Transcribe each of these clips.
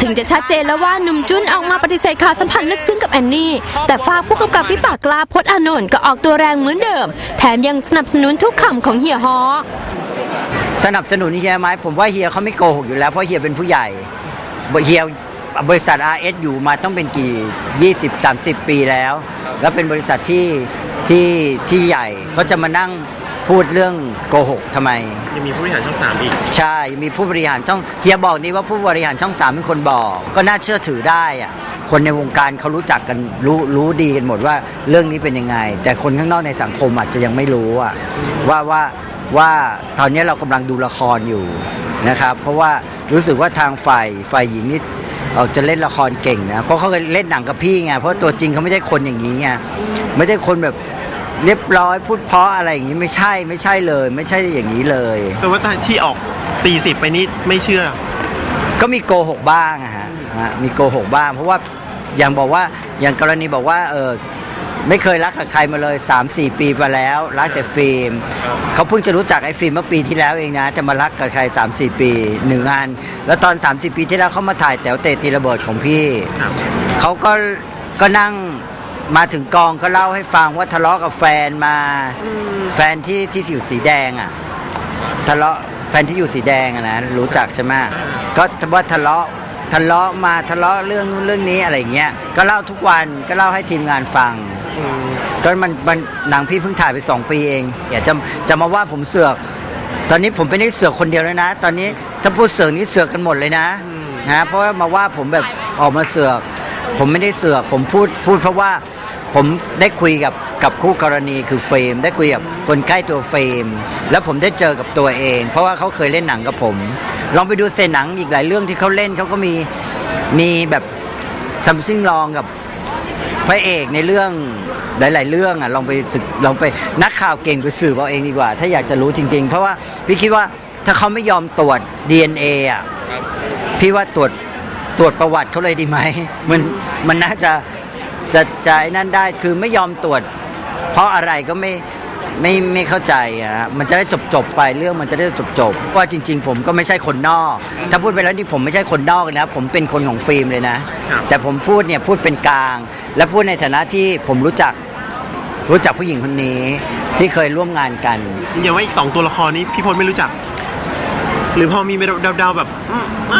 ถึงจะชัดเจนแล้วว่าหนุ่มจุนออกมาปฏิเสธข่าวสัมพันธ์ลึกซึ้งกับแอนนี่ แต่ฝากผู้กำกับที่ปากกล้าพจน์อานนท์ก็ออกตัวแรงเหมือนเดิม แถมยังสนับสนุนทุกคำของเฮียฮอสนับสนุนเฮียไหมผมว่าเฮียเขาไม่โกหกอยู่แล้วเพราะเฮียเป็นผู้ใหญ่เฮียบริษัท RS อยู่มาต้องเป็นกี่ 20 30 ปีแล้ว แล้วเป็นบริษัทที่ที่ที่ใหญ่เขาจะมานั่ง พูดเรื่องโกหกทำไม ยังมีผู้บริหารช่องสามอีก ใช่มีผู้บริหารช่องเฮียบอกนี่ว่าผู้บริหารช่องสามเป็นคนบอก ก็น่าเชื่อถือได้อะคนในวงการเขารู้จักกันรู้รู้ดีกันหมดว่าเรื่องนี้เป็นยังไง แต่คนข้างนอกในสังคมอาจจะยังไม่รู้อะว่าว่าว่าตอนนี้เรากำลังดูละครอยู่นะครับ เพราะว่ารู้สึกว่าทางฝ่ายฝ่ายหญิงนี่เอ่อจะเล่นละครเก่งนะเพราะเขาเคยเล่นหนังกับพี่ไงเพราะตัวจริงเขาไม่ใช่คนอย่างนี้ไงไม่ใช่คนแบบ เรียบร้อยพูดเพราะอะไรอย่างนี้ไม่ใช่ไม่ใช่เลย ไม่ใช่อย่างนี้เลย แต่ว่าที่ออกตีสิบไปนี่ไม่เชื่อ ก็มีโกหกบ้างอะฮะฮะมีโกหกบ้าง เพราะว่าอย่างบอกว่าอย่างกรณีบอกว่าเออไม่เคยรักกับใครมาเลย 3-4 ปีมาแล้ว รักแต่ฟิล์มเขาเพิ่งจะรู้จักไอ้ฟิล์มเมื่อปีที่แล้วเองนะ จะมารักกับใคร 3-4 ปีหนึ่งงานแล้วตอน 30 ปีที่แล้วเขามาถ่ายแต๋วเตะตีระเบิดของพี่ครับเขาก็ก็นั่ง มาถึงกองก็เล่าให้ฟังว่าทะเลาะกับแฟนมาแฟนที่ที่อยู่สีแดงอะทะเลาะแฟนที่อยู่สีแดงอะนะรู้จักใช่ไหมก็ว่าทะเลาะทะเลาะมาทะเลาะเรื่องนู้นเรื่องนี้อะไรเงี้ยก็เล่าทุกวันก็เล่าให้ทีมงานฟัง อืมก็มันมันหนังพี่เพิ่งถ่ายไปสองปีเองอย่าจะจะมาว่าผมเสือก ตอนนี้ผมไม่ได้เสือกคนเดียวแล้วนะ ตอนนี้ถ้าพูดเสือกนี่เสือกกันหมดเลยนะนะเพราะว่ามาว่าผมแบบออกมาเสือก ผมไม่ได้เสือกผมพูดพูดเพราะว่า ผมได้คุยกับกับคู่กรณีคือเฟรม ได้คุยกับคนใกล้ตัวเฟรม แล้วผมได้เจอกับตัวเอง เพราะว่าเขาเคยเล่นหนังกับผม ลองไปดูเซนหนังอีกหลายเรื่องที่เขาเล่นเขาก็มีมีแบบซัมซิงลองกับพระเอกในเรื่องหลาย ๆ เรื่องอะลองไปศึกลองไปนักข่าวเก่งไปสืบเอาเองดีกว่า ถ้าอยากจะรู้จริง ๆ เพราะว่าพี่คิดว่าถ้าเขาไม่ยอมตรวจ DNA อะพี่ว่าตรวจตรวจประวัติเขาเลยดีไหมมันมันน่าจะ จะจะไอ้นั่นได้คือไม่ยอมตรวจ เพราะอะไรก็ไม่ไม่ไม่เข้าใจอะมันจะได้จบจบๆไปเรื่องมันจะได้จบจบๆว่าจริง ๆ ผมก็ไม่ใช่คนนอก ถ้าพูดไปแล้วนี่ผมไม่ใช่คนนอกนะผมเป็นคนของฟิล์มเลยนะครับแต่ผมพูดเนี่ยพูดเป็นกลาง และพูดในฐานะที่ผมรู้จักรู้จักผู้หญิงคนนี้ที่เคยร่วมงานกันอย่างว่าอีกสองตัวละครนี้พี่พลไม่รู้จัก หรือพอมีเดาๆแบบอื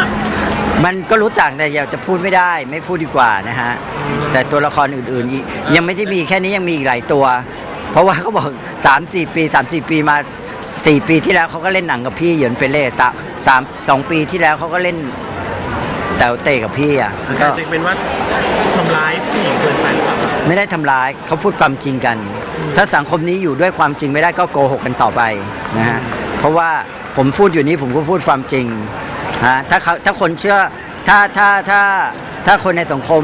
มอะมันก็รู้จักแต่อยากจะพูดไม่ได้ ไม่พูดดีกว่านะฮะแต่ตัวละครอื่นๆอีกยังไม่ได้มีแค่นี้ยังมีอีกหลายตัว เพราะว่าเขาบอก3 4 ปี 3 4 ปีมา 4 ปีที่แล้วเขาก็เล่นหนังกับพี่เหยินเปเล่สามสามสองปีที่แล้วเขาก็เล่นแต่วเตะกับพี่อะมันก็อาจจะเป็นว่าทำร้ายผู้หญิงเกินไปหรือเปล่าไม่ได้ทำร้ายเขาพูดความจริงกัน ถ้าสังคมนี้อยู่ด้วยความจริงไม่ได้ก็โกหกกันต่อไปนะฮะเพราะว่าผมพูดอยู่นี้ผมก็พูดความจริง ฮะถ้าเขาถ้าคนเชื่อถ้าถ้าถ้าถ้าคนในสังคม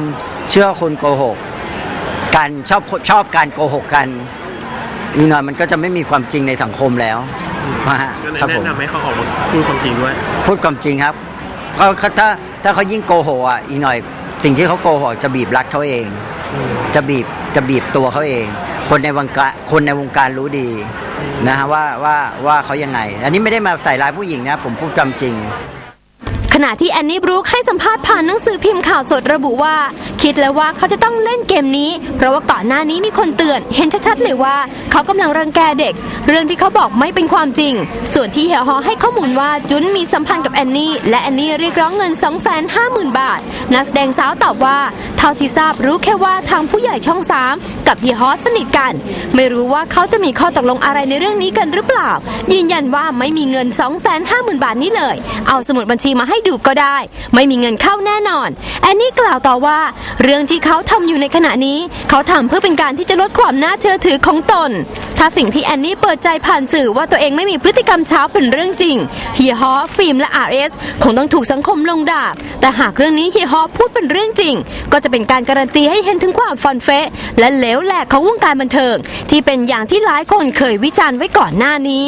เชื่อคนโกหกกันชอบชอบการโกหกกันอีกหน่อยมันก็จะไม่มีความจริงในสังคมแล้วนะฮะก็เลยครับผมแนะนำให้เขาออกมาพูดความจริงด้วย พูดความจริงครับเพราะเขาถ้าถ้าเขายิ่งโกหกอะอีกหน่อย สิ่งที่เขาโกหกจะบีบรัดเขาเอง จะบีบจะบีบตัวเขาเอง คนในวงการคนในวงการรู้ดีนะฮะว่าว่าว่าเขายังไง อันนี้ไม่ได้มาใส่ร้ายผู้หญิงนะ ผมพูดความจริง ขณะที่แอนนี่บรูคให้สัมภาษณ์ผ่านหนังสือพิมพ์ข่าวสดระบุว่า คิดแล้วว่าเขาจะต้องเล่นเกมนี้ เพราะว่าก่อนหน้านี้มีคนเตือน เห็นชัดๆเลยว่า เขากำลังรังแกเด็ก เรื่องที่เขาบอกไม่เป็นความจริง ส่วนที่เฮียฮอให้ข้อมูลว่าจุนมีสัมพันธ์กับแอนนี่และแอนนี่เรียกร้องเงิน 250,000 บาท นักแสดงสาวตอบว่า เท่าที่ทราบรู้แค่ว่าทางผู้ใหญ่ช่องสามกับเฮียฮอสนิทกัน ไม่รู้ว่าเขาจะมีข้อตกลงอะไรในเรื่องนี้กันหรือเปล่า ยืนยันว่าไม่มีเงิน 250,000 บาทนี้เลย เอาสมุดบัญชีมาให้ดูก็ได้ ไม่มีเงินเข้าแน่นอน แอนนี่กล่าวต่อว่า เรื่องที่เขาทำอยู่ในขณะนี้ เขาทำเพื่อเป็นการที่จะลดความน่าเชื่อถือของตน ถ้าสิ่งที่แอนนี่เปิดใจผ่านสื่อว่าตัวเองไม่มีพฤติกรรมเช้าเป็นเรื่องจริงเฮียฮอฟิล์มและ RS คงต้องถูกสังคมลงดาบ แต่หากเรื่องนี้เฮียฮอพูดเป็นเรื่องจริง ก็จะเป็นการการันตีให้เห็นถึงความฟันเฟะและเหลวแหลกของวงการบันเทิง ที่เป็นอย่างที่หลายคนเคยวิจารณ์ไว้ก่อนหน้านี้